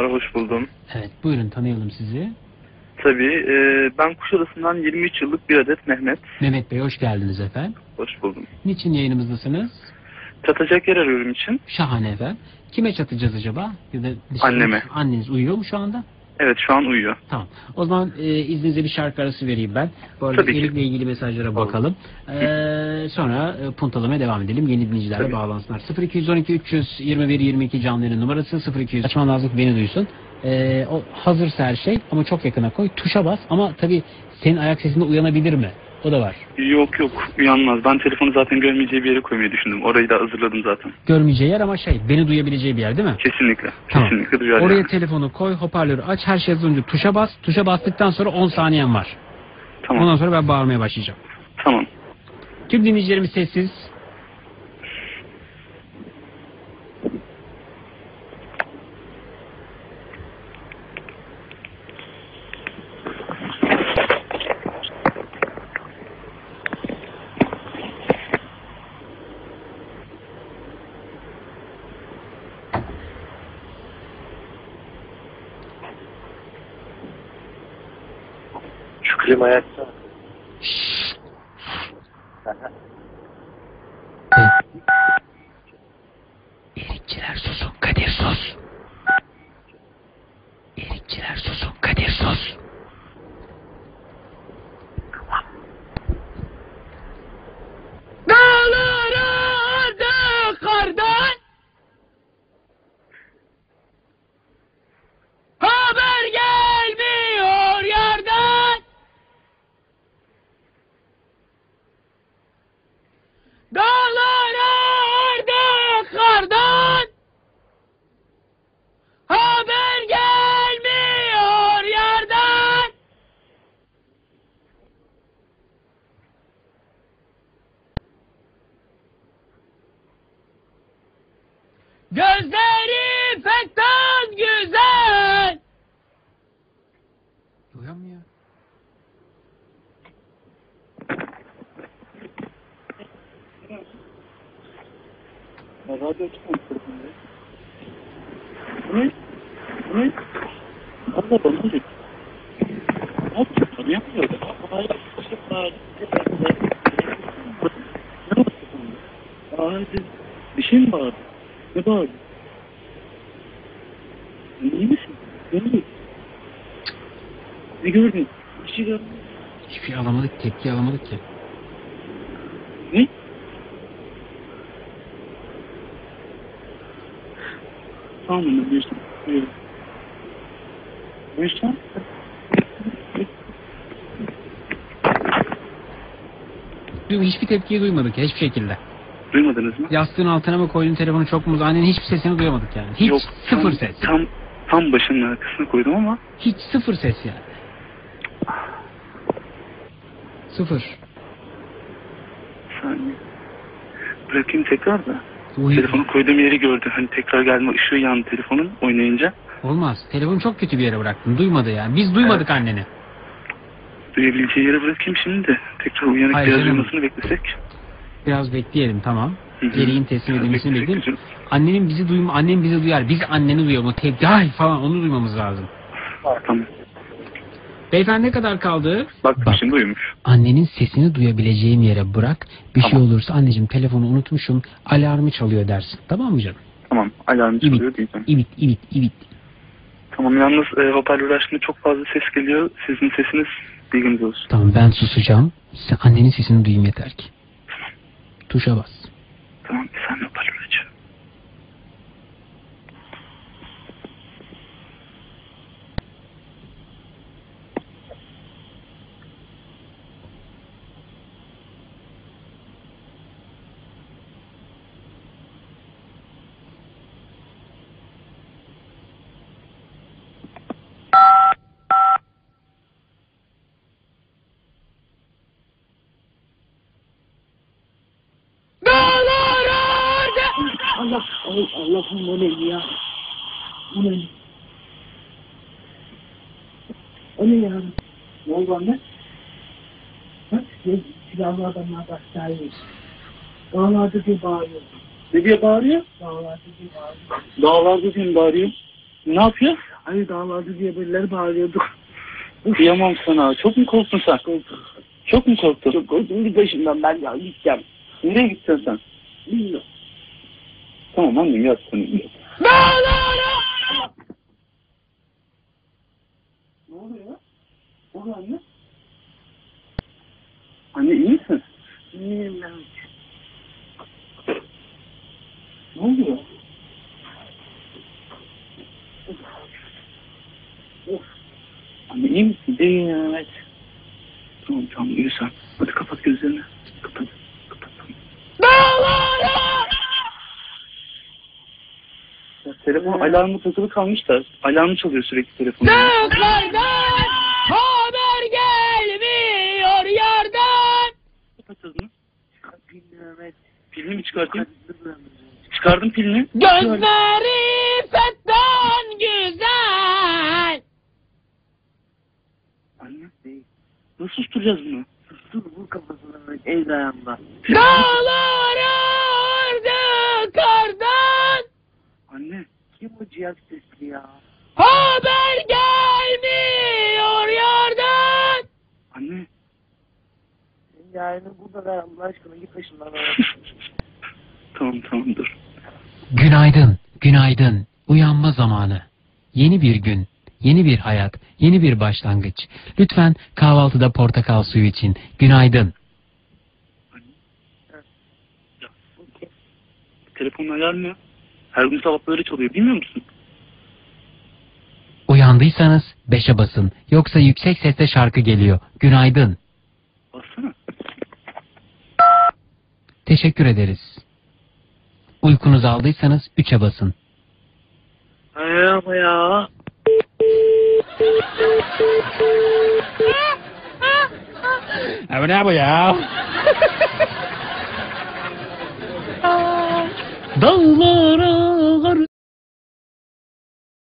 Merhaba, hoş buldum. Evet buyurun tanıyalım sizi. Tabii, e, ben Kuşadası'ndan 23 yıllık bir adet Mehmet. Mehmet Bey hoş geldiniz efendim. Hoş buldum. Niçin yayınımızdasınız? Çatacak yer arıyorum için. Şahane efendim. Kime çatacağız acaba? Ya da dışarı- Anneme. Anneniz uyuyor mu şu anda? Evet, şu an uyuyor. Tamam. O zaman e, izninizle bir şarkı arası vereyim ben. Bu arada Tabii ki. ilgili mesajlara bakalım. E, sonra e, puntalamaya devam edelim. Yeni dinleyicilerle Tabii. bağlansınlar. 0212 321 22 canlı yayın numarası 0200. Açman lazım ki beni duysun. E, o hazırsa her şey ama çok yakına koy. Tuşa bas ama tabii senin ayak sesinde uyanabilir mi? O da var. Yok yok, uyanmaz. Ben telefonu zaten görmeyeceği bir yere koymayı düşündüm. Orayı da hazırladım zaten. Görmeyeceği yer ama şey beni duyabileceği bir yer değil mi? Kesinlikle, Tamam. kesinlikle duyar Oraya yani. telefonu koy, hoparlörü aç, her şey önce tuşa bas. Tuşa bastıktan sonra 10 saniyen var. Tamam, Ondan sonra ben bağırmaya başlayacağım. tamam. Tüm dinleyicilerimiz sessiz. clima es. Gözleri fektan güzel Uyanmıyor. Radyo açsana telefonu. Ne? Ne? Allah Allah, ne? Ne yapıyorsun? Ne yapıyorsun? Ne yapıyorsun? Hadi. Bir şey mi bağırdı? Ne bağırdı? İyi misin? Oldu? Ne gördün? Bir şey gördün. Hiçbir şey alamadık, tepki alamadık ki. Ne? Tamam mı? Buyursun. Buyurun. Buyursun. Hiçbir tepkiyi duymadık ya, hiçbir şekilde. Duymadınız mı? Yastığın altına mı koydun telefonu çok mu? Annenin hiçbir sesini duyamadık yani. Hiç Yok, sıfır tam, ses. Tam, tam başının arkasına koydum ama Hiç sıfır ses yani. Sıfır. bir saniye. Bırakayım tekrar da. Uy- Telefonu koyduğum yeri gördü. Hani tekrar gelme ışığı yandı telefonun oynayınca. Olmaz. Telefonu çok kötü bir yere bıraktın. Duymadı yani. Biz duymadık anneni. Duyabileceği yere bırakayım şimdi de. Tekrar uyanık Hayır biraz canım. uyumasını beklesek. Biraz bekleyelim tamam. Geriğin teslim edilmesini bekleyelim. Annenin bizi duyma, annem bizi duyar. Biz anneni duyuyor mu? Ay falan onu duymamız lazım. Tamam. Beyefendi ne kadar kaldı? Bak, Bak. şimdi uyumuş. Annenin sesini duyabileceğim yere bırak. Bir şey Tamam. olursa anneciğim telefonu unutmuşum. Alarmı çalıyor dersin. Tamam mı canım? Tamam. Alarm İbit, çalıyor diyeceğim. ibit, ibit, ibit. Tamam yalnız e, hoparlör açtığında çok fazla ses geliyor. Sizin sesiniz bilginiz olsun. Tamam ben susacağım. Sen annenin sesini duyayım yeter ki. Tuşa bas. Tamam bir saniye hoparlör açıyorum. Dağlar ardı. Allah Allah Allah'ım o ya? O ne? O ne ya? Ne oldu anne? Bak silahlı adamlar aşağıya. Dağlarda diye bağırıyor. Ne diye bağırıyor? Dağlarda diye bağırıyor. Dağlarda diye bağırıyor. Ne yapıyor? Ayı dağladı diye birileri bağırıyorduk. Kıyamam sana. Çok mu korktun sen? Çok mu korktun? Çok korktum bir başımdan ben ya gideceğim. Nereye gittin sen? Bilmiyorum. Tamam annem yat sen. Ne oluyor ya? Ne oluyor anne? Anne iyi misin? Bilmiyorum ben. Ne oluyor? Of. Anne iyi misin? İyiyim evet. Tamam tamam yürü sen. Telefon alarmı takılı kalmış da alarmı çalıyor sürekli telefonu. Dağlardan haber gelmiyor. Bilmiyorum evet. Pilini mi çıkartayım? Çıkardım pilini. Gözleri fetten güzel. Anne nasıl susturacağız bunu? Dur vur kafasına el ayağımda. Dağlar O cihat sesli ya? Haber gelmiyor yardan. anne. Senin yarını burada ver Allah aşkına git başımdan. tamam tamam dur. Günaydın, günaydın. Uyanma zamanı. Yeni bir gün, yeni bir hayat, yeni bir başlangıç. Lütfen kahvaltıda portakal suyu için. Günaydın. Telefonun alarmı ya. Her gün sabah böyle çalıyor bilmiyor musun? Uyandıysanız beşe basın. Yoksa yüksek sesle şarkı geliyor. Günaydın. Bassana. Teşekkür ederiz. Uykunuzu aldıysanız üçe basın. Hayır ama ya. Abi ne bu ya? Dağlara